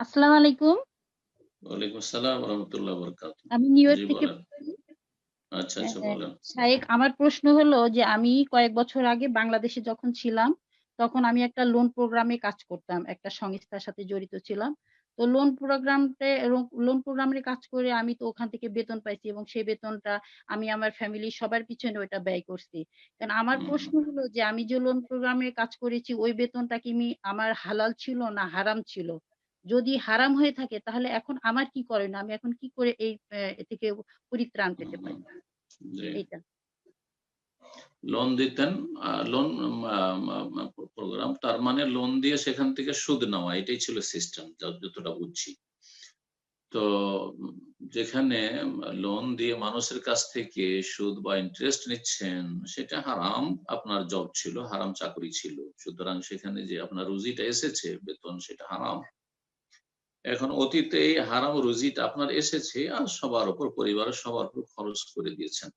আসসালামু আলাইকুম। ওয়ালাইকুম আসসালাম রাহমাতুল্লাহি ওয়া বারাকাতুহু। আমি নিউ ইয়র্ক থেকে আচ্ছা, আচ্ছা হ্যাঁ। বলেন। আমার প্রশ্ন হলো যে আমি কয়েক বছর আগে বাংলাদেশে যখন ছিলাম, তখন আমি একটা লোন প্রোগ্রামে কাজ করতাম। একটা সংস্থার সাথে জড়িত ছিলাম। তো লোন প্রোগ্রামতে লোন প্রোগ্রামের কাজ করে আমি তো ওখান থেকে বেতন পাইছি এবং সেই বেতনটা আমি আমার ফ্যামিলি সবার পিছনে ওইটা ব্যয় করছি। কারণ আমার প্রশ্ন হলো যে আমি যে লোন প্রোগ্রামে কাজ করেছি ওই বেতনটা কি আমার হালাল ছিল না হারাম ছিল? যদি হারাম হয়ে থাকে তাহলে এখন আমার কি করণীয়? আমি এখন কি করে এই থেকে পরিত্রাণ পেতে পারি? এইটা। লোন দিতেন লোন প্রোগ্রাম তার মানে লোন দিয়ে সেখান থেকে সুদ নেওয়া এটাই ছিল সিস্টেম যতটা বুঝছি। তো যেখানে লোন দিয়ে মানুষের কাছ থেকে সুদ বা ইন্টারেস্ট নিচ্ছেন সেটা হারাম আপনার জব ছিল, হারাম চাকরি ছিল। সুতরাং সেখানে যে আপনার রুজিটা এসেছে বেতন সেটা হারাম। এখন অতীতে এই হারাম রুজিটা আপনার এসেছে আর সবার উপর, পরিবারের সবার উপর খরচ করে দিয়েছেন।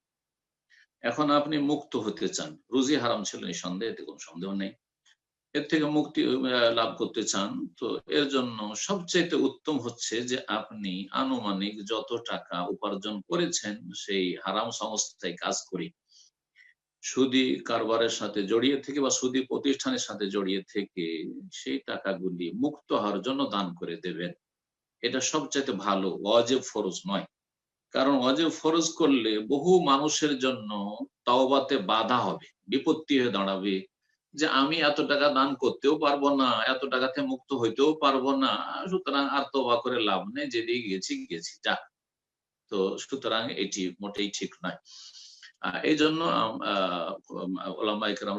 এখন আপনি মুক্ত হতে চান। রুজি হারাম ছিল নিঃসন্দেহে, এতে কোন সন্দেহ নেই। এর থেকে মুক্তি লাভ করতে চান, তো এর জন্য সবচাইতে উত্তম হচ্ছে যে আপনি আনুমানিক যত টাকা উপার্জন করেছেন, সেই হারাম সংস্থায় কাজ করে সুদী কারবারের সাথে জড়িয়ে থেকে বা সুদী প্রতিষ্ঠানের সাথে জড়িয়ে থেকে সেই টাকাগুলি মুক্ত হওয়ার জন্য দান করে দেবেন। এটা সবচাইতে ভালো অজেব ফরজ নয়। কারণ অজেব ফরজ করলে বহু মানুষের জন্য তাওবাতে বাধা হবে, বিপত্তি হয়ে দাঁড়াবে। যে আমি এত টাকা দান করতেও পারব না, এত টাকাতে মুক্ত হইতেও পারব না। সুতরাং আর তওবা করে লাভ নেই। যেদিকে গেছি, গেছি যাক। তো সুতরাং এটি মোটেই ঠিক নয়। আ এইজন্য আম আ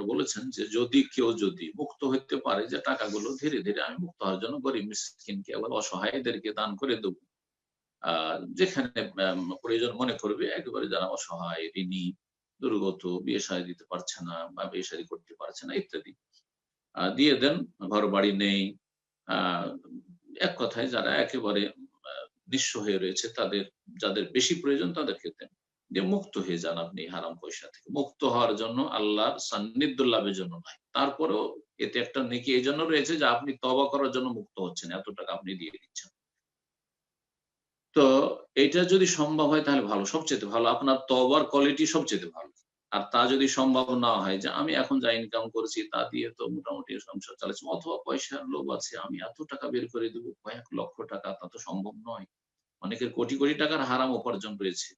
বলেছেন যে যদি কেউ যদি মুক্ত হইতে পারে যে টাকাগুলো ধীরে, ধীরে আমি মুক্ত হওয়ার জন্য গরিব মিসকিনকে আবার অসহায়দেরকে দান করে দেব। যেখানে প্রয়োজন মনে করবে একেবারে যারা অসহায়, ঋণী, দুর্গত, বিয়ে-শাদী দিতে পারছে না বা বিয়ে-শাদী করতে পারছে না ইত্যাদি। দিয়ে দেন, ঘরবাড়ি নেই। আ এক কথায় যারা একেবারে নিঃস্ব হয়ে রয়েছে তাদের যাদের বেশি প্রয়োজন তাদেরকে দেন। যে মুক্ত হয়ে যান আপনি হারাম পয়সা থেকে। মুক্ত হওয়ার জন্য আল্লাহর সান্নিধ্য লাভের জন্য নয়। তারপরেও এতে একটা নেকি এই জন্য রয়েছে যে আপনি তবা করার জন্য মুক্ত হচ্ছেন। এত টাকা আপনি দিয়ে দিচ্ছেন। তো এটা যদি সম্ভব হয় তাহলে ভালো, সবচাইতে ভালো। আপনার তওবার কোয়ালিটি সবচাইতে ভালো। আর তা যদি সম্ভব না হয় যে আমি এখন যা ইনকাম করছি তা দিয়ে তো মোটামুটি সংসার চালাচ্ছি অথবা পয়সার লোভ আছে আমি এত টাকা বের করে দেবো কয়েক লক্ষ টাকা তা তো সম্ভব নয়। অনেকের কোটি, কোটি টাকার হারাম উপার্জন রয়েছে।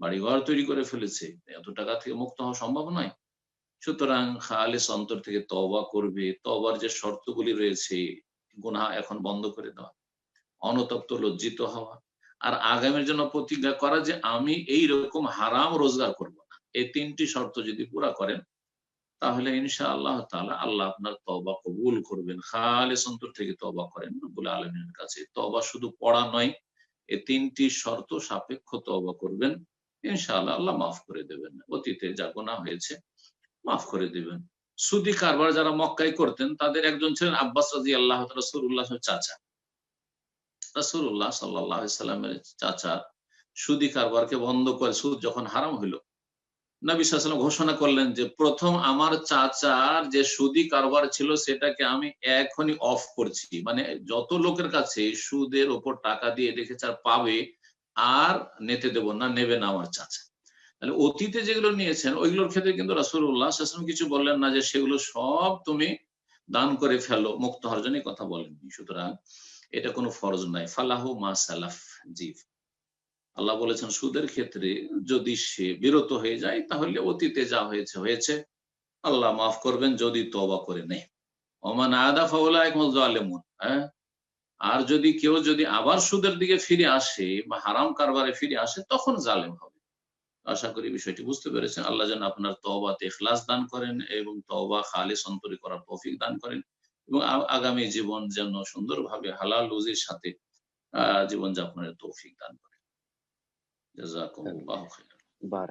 বাড়িঘর তৈরি করে ফেলেছে। এত টাকা থেকে মুক্ত হওয়া সম্ভব নয়। সুতরাং খালেস অন্তর থেকে তওবা করবে। তবার যে শর্তগুলি রয়েছে গুনাহ এখন বন্ধ করে দেওয়া। অনুতপ্ত লজ্জিত হওয়া। আর আগামীর জন্য প্রতিজ্ঞা করা যে আমি এইরকম হারাম রোজগার করব না। এই তিনটি শর্ত যদি পুরা করেন তাহলে ইনশা আল্লাহ তাআলা আল্লাহ আপনার তওবা কবুল করবেন। খালেস অন্তর থেকে তওবা করেন রব্বুল আলামিনের কাছে। তওবা শুধু পড়া নয়, এই তিনটি শর্ত সাপেক্ষ তওবা করবেন। ইনশাআল্লাহ আল্লাহ মাফ করে দেবেন। অতীতে যা গুনাহ হয়েছে মাফ করে দিবেন। সুদী কারবার যারা মক্কায় করতেন তাদের একজন ছিলেন আব্বাস রাদিয়াল্লাহু তাআলা রাসূলুল্লাহর চাচা। রাসূলুল্লাহ সাল্লাল্লাহু আলাইহি সাল্লামের চাচা সুদী কারবারকে বন্ধ করে সুদ যখন হারাম হইল, নবী সাল্লাল্লাহু ঘোষণা করলেন যে প্রথম আমার চাচার যে সুদি কারবার ছিল সেটাকে আমি এখনই অফ করছি। মানে যত লোকের কাছে সুদের উপর টাকা দিয়ে রেখেছে আর পাবে আর নিতে দেব না, নেবে না আমার চাচা। তাহলে অতীতে যেগুলো নিয়েছেন ওইগুলোর ক্ষেত্রে কিন্তু রাসূলুল্লাহ সাল্লাল্লাহু কিছু বললেন না যে সেগুলো সব তুমি দান করে ফেলো মুক্ত হওয়ার জন্য কথা বলেননি। সুতরাং এটা কোনো ফরজ নাই। ফালাহু মা সালাফ জি। আল্লাহ বলেছেন সুদের ক্ষেত্রে যদি সে বিরত হয়ে যায় তাহলে অতীতে যা হয়েছে হয়েছে। আল্লাহ মাফ করবেন যদি তওবা করে নেয়। ওমান আদা ফাউলাইকা হুমুজ জালিমুন। হ্যাঁ? আর যদি কেউ যদি আবার সুদের দিকে ফিরে আসে বা হারাম কারবারে ফিরে আসে, তখন জালেম হবে। আশা করি বিষয়টি বুঝতে পেরেছেন। আল্লাহ যেন আপনার তওবাতে ইখলাস দান করেন এবং তবা খালিস অন্তরে করার তৌফিক দান করেন এবং আগামী জীবন যেন সুন্দরভাবে হালাল রুজির সাথে আ জীবনযাপনের তৌফিক দান করেন। জাযাকুমুল্লাহু খাইরান।